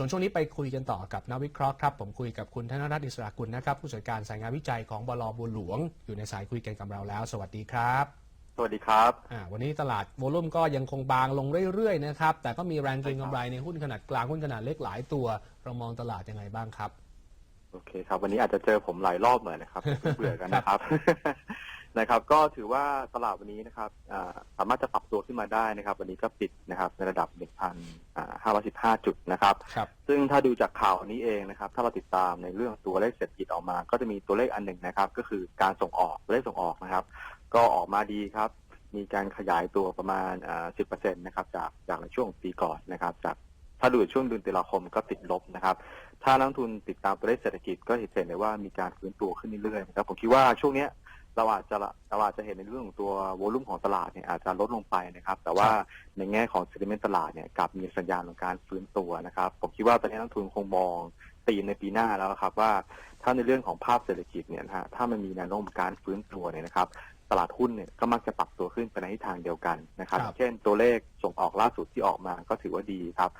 ส่วนช่วงนี้ไปคุยกันต่อกับนักวิเคราะห์ครับ ผมคุยกับคุณธนรัตน์อิสระกุลนะครับ ผู้จัดการสายงานวิจัยของบลบัวหลวง อยู่ในสายคุยกันกับเราแล้ว สวัสดีครับสวัสดีครับอ่าวันนี้ตลาดโวลุ่มก็ยังคงบางลงเรื่อยๆนะครับ แต่ก็มีแรงเก็งกำไรในหุ้นขนาดกลางหุ้นขนาดเล็กหลายตัว เรามองตลาดยังไงบ้างครับ โอเคครับ วันนี้อาจจะเจอผมหลายรอบหน่อยนะครับเบื่อกันนะครับ นะครับ ก็ถือว่าตลาดวันนี้นะครับอ่าสามารถจะปรับตัวขึ้นมาได้นะครับ วันนี้ก็ปิดนะครับในระดับ 1,515 จุดนะครับครับ ซึ่งถ้าดูจากข่าวนี้เองนะครับ ถ้าเราติดตามในเรื่องตัวเลขเศรษฐกิจออกมา ก็จะมีตัวเลขอันหนึ่งนะครับ ก็คือการส่งออกตัวเลขส่งออกนะครับ ก็ออกมาดีครับมีการขยายตัวประมาณอ่า10%นะครับ จากจากในช่วงปีก่อนนะครับ จากถ้าดูช่วงเดือนตุลาคมก็ติดลบนะครับ ถ้านักลงทุนติดตามตัวเลขเศรษฐกิจก็เห็นเลยว่ามีการฟื้นตัวขึ้นเรื่อยๆนะครับ ผมคิดว่าช่วงเนี้ย เราอาจจะเราอาจจะเห็นในเรื่องของตัวโวลุ่มของตลาดเนี่ยอาจจะลดลงไปนะครับ แต่ว่าในแง่ของ sentiment ตลาดเนี่ยกลับมีสัญญาณของการฟื้นตัวนะครับ ผมคิดว่าตอนนี้นักลงทุนคงมองตีมในปีหน้าแล้วครับว่าถ้าในเรื่องของภาพเศรษฐกิจเนี่ยนะฮะถ้ามันมีแนวโน้มการฟื้นตัวเนี่ยนะครับตลาดหุ้นเนี่ยก็มักจะปรับตัวขึ้นไปในทิศทางเดียวกันนะครับครับเช่นตัวเลขส่งออกล่าสุดที่ออกมาก็ถือว่าดีครับ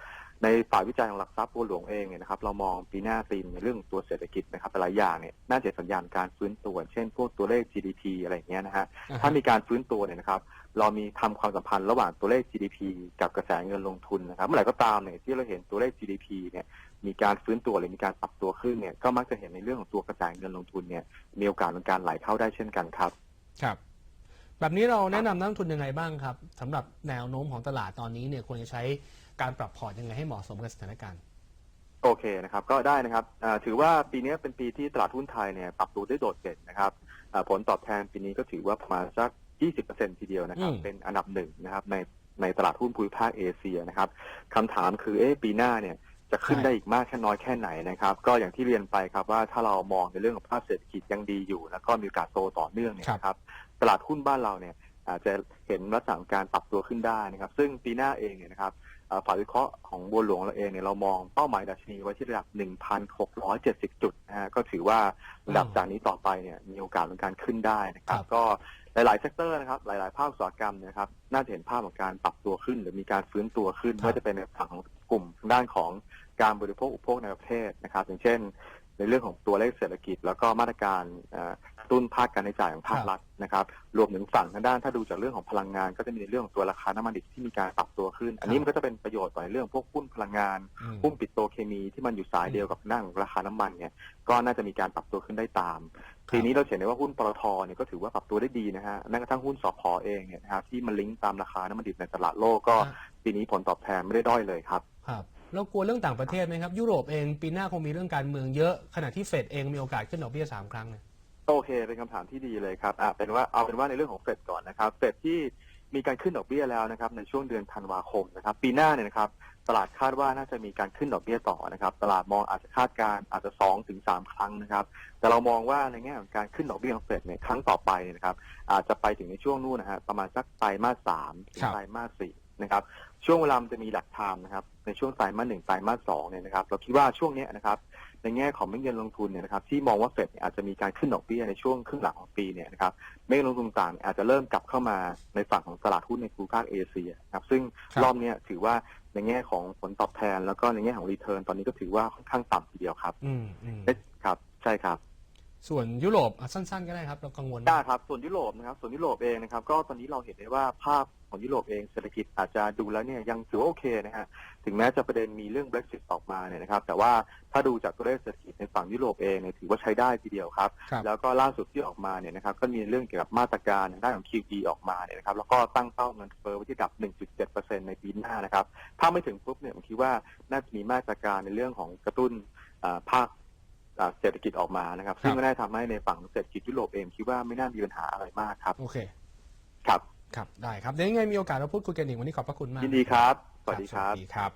ในฝ่ายวิจัยของหลักทรัพย์บัวหลวงเองเนี่ยนะครับเรามองปีหน้าธีมในเรื่องตัวเศรษฐกิจนะครับหลายอย่างเนี่ยน่าจะสัญญาณการฟื้นตัว เช่น พวกตัวเลข GDP อะไรอย่างเงี้ยนะฮะอ่าฮะถ้ามีการฟื้นตัวเนี่ยนะครับเรามีทำความสัมพันธ์ระหว่างตัวเลข GDP กับกระแสเงินลงทุนนะครับเมื่อไหร่ก็ตามเนี่ยที่เราเห็นตัวเลข GDP เนี่ยมีการฟื้นตัวหรือมีการปรับตัวขึ้นเนี่ยก็มักจะเห็นในเรื่องของตัวกระแสเงินลงทุนเนี่ยมีโอกาสในการไหลเข้าได้เช่นกันครับ ครับ แบบนี้เราแนะนำนักลงทุนยังไงบ้างครับสำหรับแนวโน้มของตลาดตอนนี้เนี่ยควรจะใช้การปรับพอร์ตยังไงให้เหมาะสมกับสถานการณ์โอเคนะครับก็ได้นะครับอ่าถือว่าปีนี้เป็นปีที่ตลาดหุ้นไทยเนี่ยปรับตัวได้โดดเด่นนะครับอ่าผลตอบแทนปีนี้ก็ถือว่าประมาณสัก 20%ทีเดียวนะครับอืมเป็นอันดับหนึ่งนะครับในในตลาดหุ้นภูมิภาคเอเชียนะครับคำถามคือเอ๊ะปีหน้าเนี่ยจะขึ้นได้อีกมากแค่น้อยแค่ไหนนะครับ ก็อย่างที่เรียนไปครับว่าถ้าเรามองในเรื่องของภาพเศรษฐกิจยังดีอยู่ แล้วก็มีโอกาสโตต่อเนื่องเนี่ยนะครับ ตลาดหุ้นบ้านเราเนี่ยอาจจะเห็นลักษณะของการปรับตัวขึ้นได้นะครับ ซึ่งปีหน้าเองเนี่ยนะครับเอ่อฝ่ายวิเคราะห์ของบัวหลวงเราเองเนี่ยเรามองเป้าหมายดัชนีไว้ที่ระดับ 1,670 จุดนะฮะก็ถือว่าระดับอืมจากนี้ต่อไปเนี่ยมีโอกาสในการขึ้นได้นะครับครับ ก็หลาย ๆ เซกเตอร์นะครับ หลาย ๆ ภาคอุตสาหกรรมเนยนะครับ น่าจะเห็นภาพของการปรับตัวขึ้น หรือมีการฟื้นตัวขึ้นครับไม่ว่าจะเป็นในฝั่งของกลุ่มทางด้านของการบริโภคอุปโภคในประเทศนะครับ อย่างเช่น ในเรื่องของตัวเลขเศรษฐกิจ แล้วก็มาตรการเอ่อกระ ตุ้นภาคการใช้จ่ายของภาครัฐนะครับ รวมถึงฝั่งทางด้านถ้าดูจากเรื่องของพลังงาน ก็จะมีในเรื่องของตัวราคาน้ำมันดิบที่มีการปรับตัวขึ้น อันนี้มันก็จะเป็นประโยชน์ต่อในเรื่องพวกหุ้นพลังงานอืมหุ้นปิโตรเคมีที่มันอยู่สายเดียวกับหน้าของราคาน้ำมันเนี่ยก็น่าจะมีการปรับตัวขึ้นได้ตามครับทีนี้เราเห็นได้ว่าหุ้นปตทเนี่ยก็ถือว่าปรับตัวได้ดีนะฮะแม้กระทั่งหุ้นสพเองเนี่ยนะครับที่มันลิงก์ตามราคาน้ำมันดิบในตลาดโลกก็ฮะปีนี้ผลตอบแทนไม่ได้ด้อยเลยครับครับแล้วกลัวเรื่องต่างประเทศไหมครับ ยุโรปเองปีหน้าคงมีเรื่องการเมืองเยอะขณะที่เฟดเองมีโอกาสขึ้นดอกเบี้ยสามครั้งเนี่ย โอเค เป็นคำถามที่ดีเลยครับอะเป็นว่าเอาเป็นว่าในเรื่องของเฟดก่อนนะครับเฟดที่มีการขึ้นดอกเบี้ยแล้วนะครับในช่วงเดือนธันวาคมนะครับ ปีหน้าเนี่ยนะครับตลาดคาดว่าน่าจะมีการขึ้นดอกเบี้ยต่อนะครับ ตลาดมองอาจจะคาดการณ์อาจจะสองถึงสามครั้งนะครับ แต่เรามองว่าในแง่ของการขึ้นดอกเบี้ยของเฟดเนี่ยครั้งต่อไปเนี่ยนะครับ อาจจะไปถึงในช่วงนู่นนะฮะประมาณสักไตรมาสสามถึงครับไตรมาสสี่ นะครับช่วงเวลามันจะมีหลักไทม์นะครับในช่วงไตรมาสหนึ่งไตรมาสสองเนี่ยนะครับเราคิดว่าช่วงเนี้ยนะครับในแง่ของเม็ดเงินลงทุนเนี่ยนะครับที่มองว่าเฟดเนี่ยอาจจะมีการขึ้นดอกเบี้ยในช่วงครึ่งหลังของปีเนี่ยนะครับเม็ดเงินลงทุนต่างๆอาจจะเริ่มกลับเข้ามาในฝั่งของตลาดหุ้นในภูมิภาคเอเชียนะครับซึ่งครับรอบเนี้ยถือว่าในแง่ของผลตอบแทน แล้วก็ในแง่ของรีเทิร์นตอนนี้ก็ถือว่าค่อนข้างต่ำทีเดียวครับอืมอืมเอ๊ะครับใช่ครับ ส่วนยุโรปอะสั้น ๆ ก็ได้ครับ เรากังวล ได้ครับส่วนยุโรปนะครับส่วนยุโรปเองนะครับก็ตอนนี้เราเห็นได้ว่าภาพ ของยุโรปเองเศรษฐกิจอาจจะดูแล้วเนี่ยยังถือว่าโอเคนะฮะถึงแม้จะประเด็นมีเรื่อง Brexit ออกมาเนี่ยนะครับ แต่ว่าถ้าดูจากตัวเลขเศรษฐกิจในฝั่งยุโรปเองเนี่ยถือว่าใช้ได้ทีเดียวครับครับแล้วก็ล่าสุดที่ออกมาเนี่ยนะครับก็มีเรื่องเกี่ยวกับมาตรการทางด้านของ QE ออกมาเนี่ยนะครับแล้วก็ตั้งเป้าเงินเฟ้อไว้ที่ระดับ 1.7%ในปีหน้านะครับ ถ้าไม่ถึงปุ๊บเนี่ยผมคิดว่าน่าจะมีมาตรการในเรื่องของกระตุ้นอ่าภาคอ่าเศรษฐกิจออกมานะครับ ซึ่งก็ได้ทำให้ในฝั่งเศรษฐกิจยุโรปเองคิดว่าไม่น่ามีปัญหาอะไรมากครับโอเคครับ ครับได้ครับเดี๋ยวยังไงมีโอกาสเราพูดคุยกันอีกวันนี้ขอบพระคุณมากยินดีครับ สวัสดีครับ สวัสดีครับ